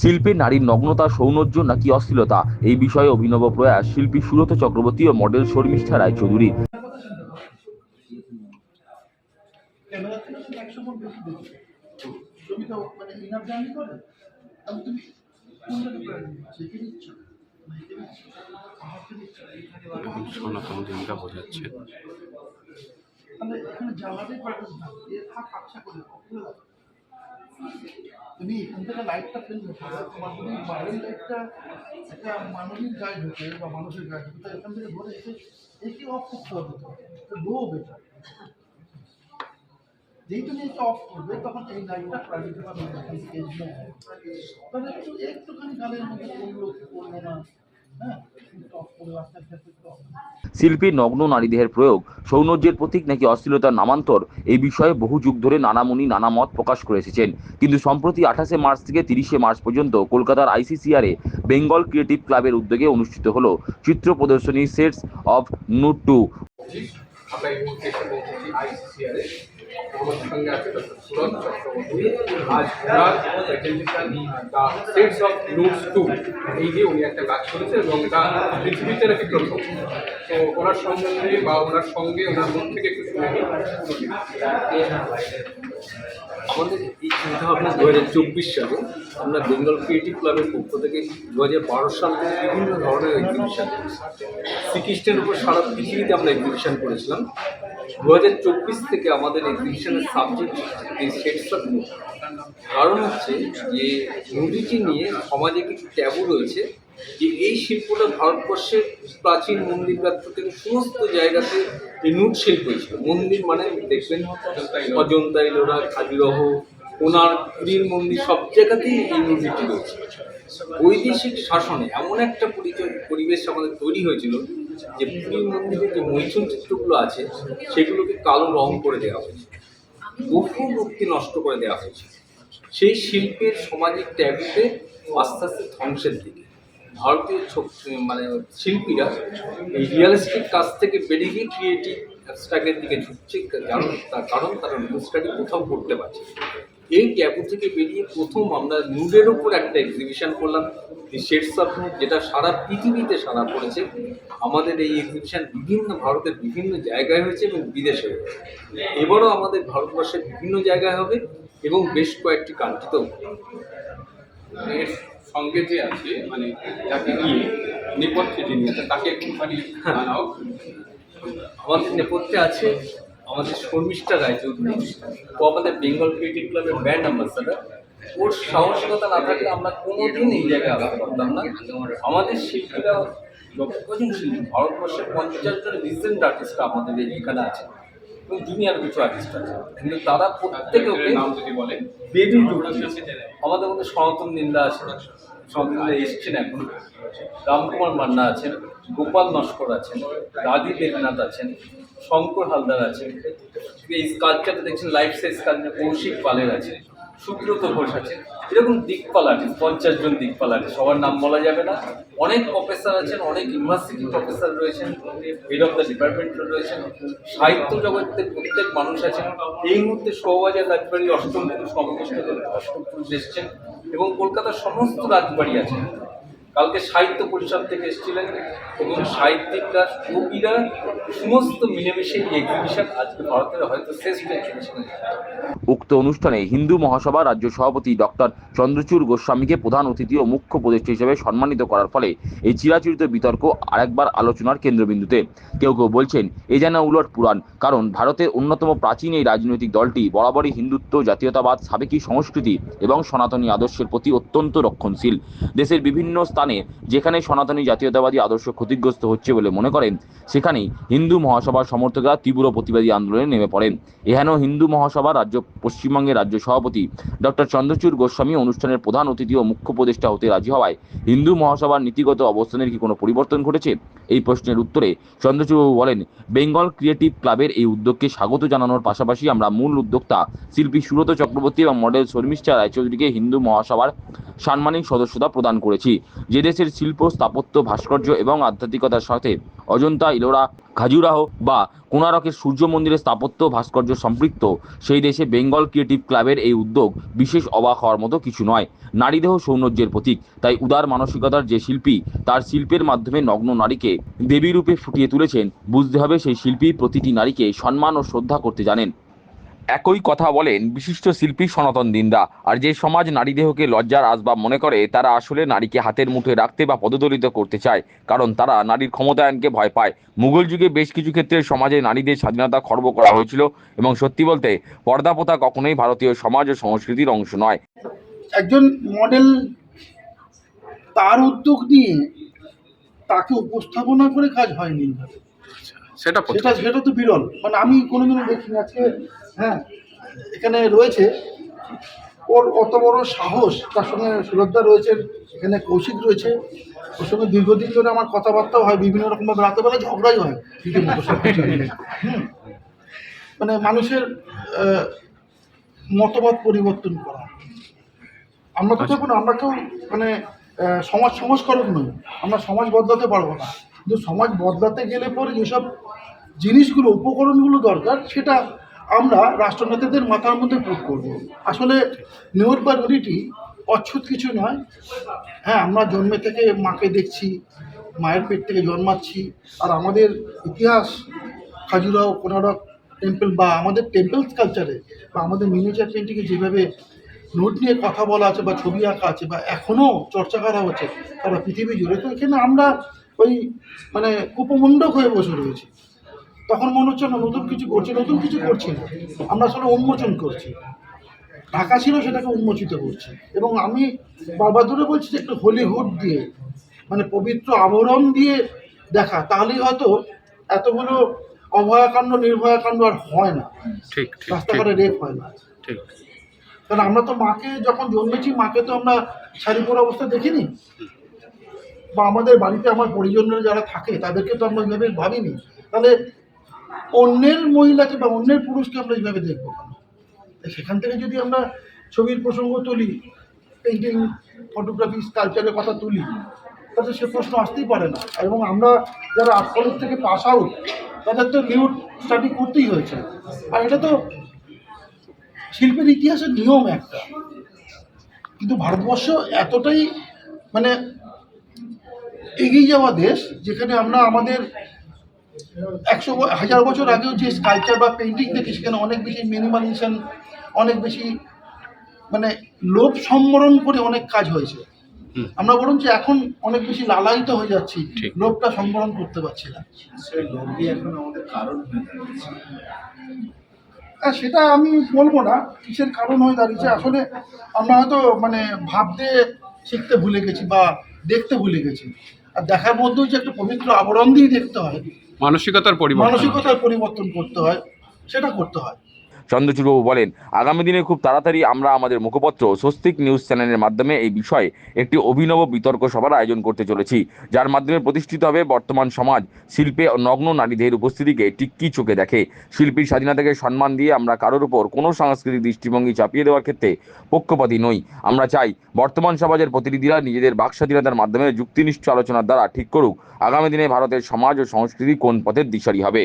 শিল্পে নারীর নগ্নতা, সৌন্দর্য নাকি অশ্লীলতা? এই বিষয়ে অভিনব প্রয়াস শিল্পী সুরত চক্রবর্তী ও মডেল শর্মিষ্ঠা ভূমিকা বোঝাচ্ছে এখানে জ্বালাতে না। এ থাক আচ্ছা করে। তুমি এখান থেকে লাইটটা ফেলবে তোমার যদি বাইরের লাইটটা একটা মানবীর গায়ে ঢোকে বা মানুষের ঢোকে, তাহলে এখান থেকে ধরে এসে একে অফ করতে হবে তো। লো বেটার যেই তুমি এটা অফ করবে, তখন এই লাইটটা প্রাইভেট এই তাহলে একটু একটুখানি গালের মধ্যে পড়ল কি না। হ্যাঁ? শিল্পীর নগ্ন নারীদেহের প্রয়োগ, সৌন্দর্যের প্রতীক নাকি অশ্লীলতার নামান্তর, এই বিষয়ে বহু যুগ ধরে নানা মুনি নানা মত প্রকাশ করে এসেছেন। কিন্তু সম্প্রতি আঠাশে মার্চ থেকে তিরিশে মার্চ পর্যন্ত কলকাতার আইসিসিআরে বেঙ্গল ক্রিয়েটিভ ক্লাবের উদ্যোগে অনুষ্ঠিত হল চিত্র প্রদর্শনী সেটস অফ নুট। টু সঙ্গে আছে অফ টু উনি একটা কাজ এবং পৃথিবীতে তো ওনার সম্বন্ধে বা ওনার সঙ্গে ওনার থেকে একটু আমাদের এই চিন্তাভাবনা দু হাজার চব্বিশ সালে আমরা বেঙ্গল ক্রিয়েটিভ ক্লাবের পক্ষ থেকে দু হাজার বারো সাল থেকে বিভিন্ন ধরনের এক্সিবিশন শ্রীকৃষ্ণের উপর সারা পৃথিবীতে আমরা এক্সিবিশন করেছিলাম। দু হাজার চব্বিশ থেকে আমাদের এক্সিবিশনের সাবজেক্ট কারণ হচ্ছে যে নুডিটি নিয়ে সমাজে কিছু ট্যাবু রয়েছে, যে এই শিল্পটা ভারতবর্ষের প্রাচীন মন্দির থেকে সমস্ত জায়গাতে এই নুট শিল্প ছিল মন্দির মানে দেখবেন অজন্তা ইলোরা খাজুরহ ওনার পুরীর মন্দির, সব জায়গাতেই এই নুডিটি রয়েছে। বৈদেশিক শাসনে এমন একটা পরিচয়, পরিবেশ আমাদের তৈরি হয়েছিল যে পুরীর মন্দিরে যে মৈথুন চিত্রগুলো আছে, সেগুলোকে কালো রং করে দেওয়া হয়েছে। বহু মূর্তি নষ্ট করে দেওয়া হয়েছে। সেই শিল্পের সামাজিক ট্যাবুতে আস্তে আস্তে ধ্বংসের দিকে। ভারতীয় মানে শিল্পীরা এই রিয়েলিস্টিক কাজ থেকে বেরিয়ে গিয়ে ক্রিয়েটিভ অ্যাবস্ট্রাক্টের দিকে ঝুঁকছে, কারণ তার কারণ তারা রিয়েলিস্টটাকে কোথাও করতে পারছে এই ট্যাবু থেকে বেরিয়ে প্রথম আমরা নুডের উপর একটা এক্সিবিশন করলাম। শেডস অফ নুড যেটা সারা পৃথিবীতে সারা পড়েছে আমাদের এই এক্সিবিশন বিভিন্ন ভারতের বিভিন্ন জায়গায় হয়েছে এবং বিদেশে হয়েছে। এবারও আমাদের ভারতবর্ষের বিভিন্ন জায়গায় হবে এবং বেশ কয়েকটি কান্ট্রিতেও এর সঙ্গে যে আছে মানে যাকে নিয়ে নেপথ্যে যিনি আছে তাকে একটুখানি জানাও। আমাদের নেপথ্যে আছে আমাদের শর্মিষ্ঠা রায়চৌধুরী ও আমাদের বেঙ্গল ক্রিয়েটিভ ক্লাবের ব্র্যান্ড অ্যাম্বাসাডার ওর সাহসিকতা না থাকলে আমরা কোনোদিন এই জায়গায় আসতে পারতাম না। আমাদের শিল্পীরা কজন শিল্পী ভারতবর্ষের পঞ্চাশ জন রিসেন্ট আর্টিস্ট আমাদের এখানে আছে এবং জুনিয়র কিছু আর্টিস্ট আছে। কিন্তু তারা প্রত্যেকে ওকে নাম যদি বলেন। বেবি আমাদের মধ্যে সনাতন নিন্দা আছে। সনাতন নিন্দা এসছেন এখন। রামকুমার মান্না আছেন গোপাল নস্কর আছেন রাধি দেবনাথ আছেন শঙ্কর হালদার আছেন। এই স্কালচারটা দেখছেন লাইফ সাইজ স্কালচার কৌশিক পালের আছে। সুব্রত ঘোষ আছে। এরকম দিকপাল আছে পঞ্চাশ জন দিকপাল আছে সবার নাম বলা যাবে না। অনেক প্রফেসর আছেন, অনেক ইউনিভার্সিটি প্রফেসর রয়েছেন হেড অফ দ্য ডিপার্টমেন্ট রয়েছেন। সাহিত্য জগতের প্রত্যেক মানুষ আছেন। এই মুহূর্তে সৌবাজার রাজবাড়ি অষ্টম পুরুষ নবকৃষ্ণ অষ্টম পুরুষ এসছেন এবং কলকাতার সমস্ত রাজবাড়ি আছেন। কালকে সাহিত্য পরিষদ থেকে এসেছিলেন এবং সাহিত্যিকরা কবিরা সমস্ত মিলেমিশে এক্সিবিশন আজকে ভারতের হয়তো শ্রেষ্ঠ এক্সিবিশন উক্ত অনুষ্ঠানে হিন্দু মহাসভা রাজ্য সভাপতি ডক্টর চন্দ্রচূড় গোস্বামীকে প্রধান অতিথি ও মুখ্য উপদেষ্টা হিসেবে সম্মানিত করার ফলে এই চিরাচরিত বিতর্ক আরেকবার আলোচনার কেন্দ্রবিন্দুতে। কেউ কেউ বলছেন, এ যেন উলট পুরাণ। কারণ ভারতের অন্যতম প্রাচীন এই রাজনৈতিক দলটি বরাবরই হিন্দুত্ব, জাতীয়তাবাদ, সাবেকি সংস্কৃতি এবং সনাতনী আদর্শের প্রতি অত্যন্ত রক্ষণশীল। দেশের বিভিন্ন স্থানে, যেখানে সনাতনী জাতীয়তাবাদী আদর্শ ক্ষতিগ্রস্ত হচ্ছে বলে মনে করেন, সেখানেই হিন্দু মহাসভার সমর্থকরা তীব্র প্রতিবাদী আন্দোলনে নেমে পড়েন। এহেন হিন্দু মহাসভা রাজ্য, পশ্চিমবঙ্গের রাজ্য সভাপতি ডক্টর চন্দ্রচূড় গোস্বামী অনুষ্ঠানের প্রধান অতিথি ও মুখ্য উপদেষ্টা হতে রাজি হওয়ায় হিন্দু মহাসভার নীতিগত অবস্থানের কি কোনো পরিবর্তন ঘটেছে? এই প্রশ্নের উত্তরে চন্দ্রচূড়বাবু বলেন, বেঙ্গল ক্রিয়েটিভ ক্লাবের এই উদ্যোগকে স্বাগত জানানোর পাশাপাশি আমরা মূল উদ্যোক্তা শিল্পী সুরত চক্রবর্তী এবং মডেল শর্মিষ্ঠা রায়চৌধুরীকে হিন্দু মহাসভার সাম্মানিক সদস্যতা প্রদান করেছি। যে দেশের শিল্প, স্থাপত্য, ভাস্কর্য এবং আধ্যাত্মিকতার সাথে অজন্তা, ইলোরা, খাজুরাহ বা কোনারকের সূর্য মন্দিরের স্থাপত্য, ভাস্কর্য সম্পৃক্ত, সেই দেশে বেঙ্গল ক্রিয়েটিভ ক্লাবের এই উদ্যোগ বিশেষ অবাক হওয়ার মতো কিছু নয়। নারীদেহ সৌন্দর্যের প্রতীক, তাই উদার মানসিকতার যে শিল্পী, তার শিল্পের মাধ্যমে নগ্ন নারীকে দেবী রূপে ফুটিয়ে তুলেছেন, বুঝতে হবে সেই শিল্পী প্রতিটি নারীকে সম্মান ও শ্রদ্ধা করতে জানেন। একই কথা বলেন বিশিষ্ট শিল্পী সনাতন দিন্দা। আর যে সমাজ নারী দেহকে লজ্জার আসবাব মনে করে, তারা আসলে নারীকে হাতের মুঠে রাখতে বা পদদলিত করতে চায়, কারণ তারা নারীর ক্ষমতায়নকে ভয় পায়। মুঘল যুগে বেশ কিছু ক্ষেত্রে সমাজে নারীদের স্বাধীনতা খর্ব করা হয়েছিল এবং সত্যি বলতে পর্দা কখনোই ভারতীয় সমাজ ও সংস্কৃতির অংশ নয়। একজন মডেল তার উদ্যোগ নিয়ে তাকে উপস্থাপনা করে কাজ হয়নি। সেটা সেটা সেটা তো বিরল। মানে আমি কোনোদিনও দেখিনি আজকে। হ্যাঁ এখানে রয়েছে। ওর অত বড় সাহস তার সঙ্গে সুরদ্ধা রয়েছে এখানে কৌশিক রয়েছে। ওর সঙ্গে দীর্ঘদিন ধরে আমার কথাবার্তাও হয় বিভিন্ন রকমভাবে। রাতেবেলা ঝগড়াই হয়। মানে মানুষের মতবাদ পরিবর্তন করা। আমরা তো দেখুন আমরা কেউ মানে সমাজ সংস্কারক নই। আমরা সমাজ বদলাতে পারব না। কিন্তু সমাজ বদলাতে গেলে পরে যেসব জিনিসগুলো, উপকরণগুলো দরকার, সেটা আমরা রাষ্ট্রনেতাদের মাথার মধ্যে পুট করব। আসলে নিউর বা নুরিটি অচ্ছুত কিছু নয়। হ্যাঁ আমরা জন্মে থেকে মাকে দেখছি, মায়ের পেট থেকে জন্মাচ্ছি, আর আমাদের ইতিহাস, খাজুরাও, কোনারক টেম্পল বা আমাদের টেম্পল কালচারে বা আমাদের মিনিচার পেন্টিংয়ে যেভাবে নোট নিয়ে কথা বলা আছে বা ছবি আঁকা আছে বা এখনও চর্চা করা হচ্ছে তারা পৃথিবী জুড়ে, তো এখানে আমরা ওই মানে উপমণ্ডক হয়ে বসে রয়েছে। তখন মনে হচ্ছে না নতুন কিছু করছি নতুন কিছু করছি না। আমরা আসলে উন্মোচন করছি। ঢাকা ছিল সেটাকে উন্মোচিত করছি। এবং আমি বারবার ধরে বলছি যে একটু হলিহুড দিয়ে মানে পবিত্র আবরণ দিয়ে দেখা তাহলেই হয়তো এতগুলো অভয়াকাণ্ড নির্ভয়াকাণ্ড আর হয় না। ঠিক রাস্তাঘাটে রেপ হয় না। ঠিক। কারণ আমরা তো মাকে যখন জন্মেছি মাকে তো আমরা পরা অবস্থা দেখিনি। বা আমাদের বাড়িতে আমার পরিজনরা যারা থাকে, তাদেরকে তো আমরা ওইভাবে ভাবিনি। তাহলে অন্যের মহিলাকে বা অন্যের পুরুষকে আমরা এইভাবে দেখব তাই সেখান থেকে যদি আমরা ছবির প্রসঙ্গ তুলি পেন্টিং ফটোগ্রাফি কালচারের কথা তুলি, তাহলে সে প্রশ্ন আসতেই পারে না। এবং আমরা যারা আর্ট কলেজ থেকে পাস আউট তাদের তো নিউ স্টাডি করতেই হয়েছে। আর এটা তো শিল্পের ইতিহাসের নিয়ম একটা। কিন্তু ভারতবর্ষ এতটাই মানে এগিয়ে যাওয়া দেশ যেখানে আমরা আমাদের একশো হাজার বছর আগেও যে স্কালচার বা পেন্টিং দেখি সেখানে অনেক বেশি মিনিমালিজেশন অনেক বেশি মানে লোভ সম্বরণ করে অনেক কাজ হয়েছে। আমরা বরঞ্চ এখন অনেক বেশি লালায়িত হয়ে যাচ্ছি লোভটা সম্বরণ করতে পারছি না। হ্যাঁ সেটা আমি বলব না কিসের কারণ হয়ে দাঁড়িয়েছে আসলে আমরা হয়তো মানে ভাবতে শিখতে ভুলে গেছি বা দেখতে ভুলে গেছি। আর দেখার মধ্যেও যে একটা পবিত্র আবরণ দিয়ে দেখতে হয়। মানসিকতার পরিবর্তন। মানসিকতার পরিবর্তন করতে হয় সেটা করতে হয়। চন্দ্রচূড়বাবু বলেন, আগামী দিনে খুব তাড়াতাড়ি আমরা আমাদের মুখপত্র স্বস্তিক নিউজ চ্যানেলের মাধ্যমে এই বিষয়ে একটি অভিনব বিতর্ক সভার আয়োজন করতে চলেছি, যার মাধ্যমে প্রতিষ্ঠিত হবে বর্তমান সমাজ, শিল্পে নগ্ন নারীদের উপস্থিতিকে টিক্কি চোখে দেখে। শিল্পীর স্বাধীনতাকে সম্মান দিয়ে আমরা কারোর উপর কোনো সাংস্কৃতিক দৃষ্টিভঙ্গি চাপিয়ে দেওয়ার ক্ষেত্রে পক্ষপাতী নই। আমরা চাই বর্তমান সমাজের প্রতিনিধিরা নিজেদের বাক স্বাধীনতার মাধ্যমে যুক্তিনিষ্ঠ আলোচনার দ্বারা ঠিক করুক। আগামী দিনে ভারতের সমাজ ও সংস্কৃতি কোন পথের দিশারি হবে?